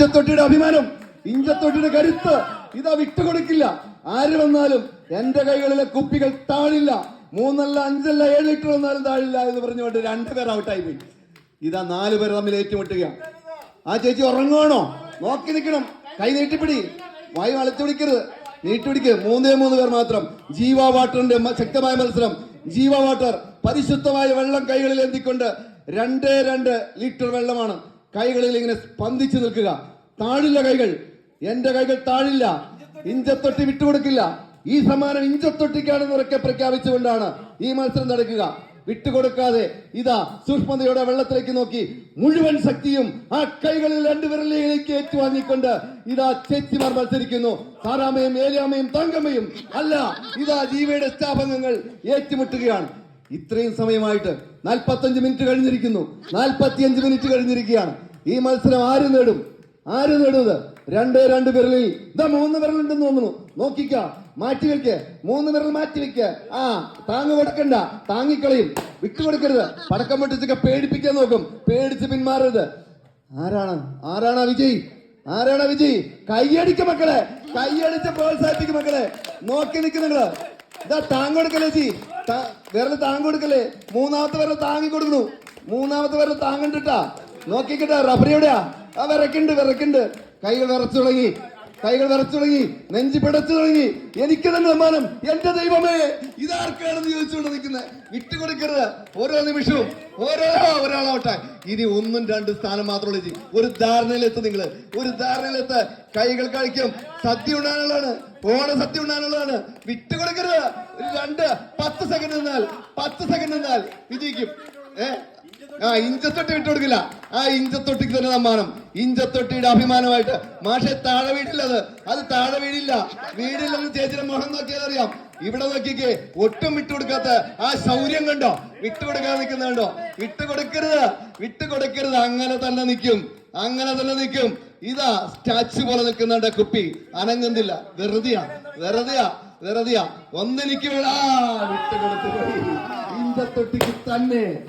ഇഞ്ചത്തൊട്ടിയുടെ അഭിമാനം ഇഞ്ചത്തൊട്ടിയുടെ കരുത്ത് ഇതാ വിട്ടു കൊടുക്കില്ല ആര് വന്നാലും എന്റെ കൈകളിലെ കുപ്പികൾ താഴില്ല മൂന്നല്ല അഞ്ചല്ല ഏഴ് ലിറ്റർ വന്നാലും താഴില്ല എന്ന് പറഞ്ഞുകൊണ്ട് രണ്ടു രണ്ടുപേർ ഔട്ടായി പോയി ഇതാ നാല് പേർ തമ്മിൽ ഏറ്റുമുട്ടുകയാണ് ആ ചേച്ചി ഉറങ്ങുവാണോ? നോക്കി നിൽക്കണം. കൈ നീട്ടിപ്പിടി. വായു വളച്ചു പിടിക്കരുത്. നീട്ടിപ്പിടിക്ക് മൂന്നേ മൂന്ന് പേർ മാത്രം. ജീവ വാട്ടറിന്റെ ശക്തമായ മത്സരം. ജീവ വാട്ടർ പരിശുദ്ധമായ വെള്ളം കൈകളിൽ എന്തിക്കൊണ്ട് രണ്ടേ രണ്ട് ലിറ്റർ വെള്ളമാണ്. കൈകളിൽ ഇങ്ങനെ സ്പന്ദിച്ചു നിൽക്കുക. താഴില്ല കൈകൾ. എന്റെ കൈകൾ താഴില്ല. ഇഞ്ചത്തൊട്ടി വിട്ടുകൊടുക്കില്ല. ഈ സമ്മാനം ഇഞ്ചത്തൊട്ടിക്കാണെന്ന് ഉറക്കെ പ്രഖ്യാപിച്ചുകൊണ്ടാണ് ഈ മത്സരം നടക്കുക. വിട്ടുകൊടുക്കാതെ ഇതാ സൂക്ഷ്മതയോടെ വെള്ളത്തിലേക്ക് നോക്കി. മുഴുവൻ ശക്തിയും ആ കൈകളിൽ രണ്ടുപേരിലേക്ക് ഏറ്റുവാങ്ങിക്കൊണ്ട് ഇതാ ചേച്ചിമാർ മത്സരിക്കുന്നു. സാറാമയും ഏലിയാമയും തങ്കമ്മയും അല്ല ഇതാ ജീവയുടെ സ്ഥാപനങ്ങൾ ഏറ്റുമുട്ടുകയാണ്. ഇത്രയും സമയമായിട്ട് നാൽപ്പത്തഞ്ച് മിനിറ്റ് കഴിഞ്ഞിരിക്കുന്നു. നാൽപ്പത്തിയഞ്ച് മിനിറ്റ് കഴിഞ്ഞിരിക്കുകയാണ്. ഈ മത്സരം ആര് നേടും? ആര് നേടുന്നത്? രണ്ട് രണ്ട് വിരലിൽ. ഇതാ മൂന്ന് വിരലുണ്ടെന്ന് തോന്നുന്നു. നോക്കിക്ക. മാറ്റി വെക്ക്. മൂന്ന് വിരൽ മാറ്റി വെക്ക്. ആ താങ്ങ് കൊടുക്കണ്ട. താങ്ങിക്കളയും. വിട്ടുകൊടുക്കരുത് പടക്കം പൊട്ടിച്ചൊക്കെ പേടിപ്പിക്കാൻ നോക്കും. പേടിച്ച് പിന്മാറരുത്. ആരാണ്? ആരാണ് വിജയ്? ആരാണ് വിജയ്? കൈയടിക്ക മക്കളെ. കൈയടിച്ച് പ്രോത്സാഹിപ്പിക്കും മക്കളെ. നോക്കി നിൽക്കുന്നുങ്ങൾ ഇതാ താങ്ങ് കൊടുക്കല്ലേ ജി വേറെ താങ്ങ് കൊടുക്കല്ലേ. മൂന്നാമത്തെ വരെ താങ്ങി കൊടുക്കണു. മൂന്നാമത്തെ വരെ താങ്ങണ്ടിട്ടാ. നോക്കിക്കട്ടെ റബ്ബർ എവിടെയാ? ആ വിറക്കുണ്ട് വിറക്കുണ്ട് കൈകൾ വിറച്ചു തുടങ്ങി. കൈകൾ വിറച്ചു തുടങ്ങി നെഞ്ചി പിടച്ചു തുടങ്ങി. എനിക്ക് തന്നെ സമ്മാനം. എന്റെ ദൈവമേ ഇതാർക്കാണെന്ന് ചോദിച്ചുകൊണ്ട് നിൽക്കുന്നത് വിട്ടുകൊടുക്കരുത്. ഓരോ നിമിഷവും ഓരോ ഒരാളാവട്ടെ. ഇനി ഒന്നും രണ്ട് സ്ഥാനം മാത്രമുള്ള ചെയ്യും ഒരു ധാരണയിലെത്ത് നിങ്ങൾ ഒരു ധാരണയിലെത്ത് കൈകൾ കഴിക്കും സദ്യ ഉണ്ടാകാനുള്ളതാണ്. ഓണ സദ്യ വിട്ടുകൊടുക്കരുത്. ഒരു രണ്ട് പത്ത് സെക്കൻഡ് നിന്നാൽ പത്ത് സെക്കൻഡ് നിന്നാൽ വിജയിക്കും. ഏഹ് ആ ഇഞ്ചത്തൊട്ടി വിട്ടുകൊടുക്കില്ല. ആ ഇഞ്ചത്തൊട്ടിക്ക് തന്നെ സമ്മാനം. ഇഞ്ചത്തൊട്ടിയുടെ അഭിമാനമായിട്ട്. മാഷെ താഴെ വീടില്ല അത് താഴെ വീടില്ല. വീടില്ലെന്ന് ചേച്ചിയുടെ മുഖം നോക്കിയാൽ അറിയാം. ഇവിടെ നോക്കിക്കേ ഒട്ടും വിട്ടുകൊടുക്കാത്ത ആ സൗര്യം കണ്ടോ? വിട്ടുകൊടുക്കാൻ നിൽക്കുന്ന കണ്ടോ? വിട്ടുകൊടുക്കരുത്. വിട്ടുകൊടുക്കരുത്. അങ്ങനെ തന്നെ നിൽക്കും. അങ്ങനെ തന്നെ നിൽക്കും. ഇതാ സ്റ്റാച്ചു പോലെ നിൽക്കുന്നുണ്ട് കുപ്പി? അനങ്ങുന്നില്ല. വെറുതെയാ. വെറുതെയാ. വെറുതെയാ. ഒന്നെനിക്ക് വേണാ. വിട്ടുകൊടുത്തു. ഇഞ്ചത്തൊട്ടിക്ക് തന്നെ.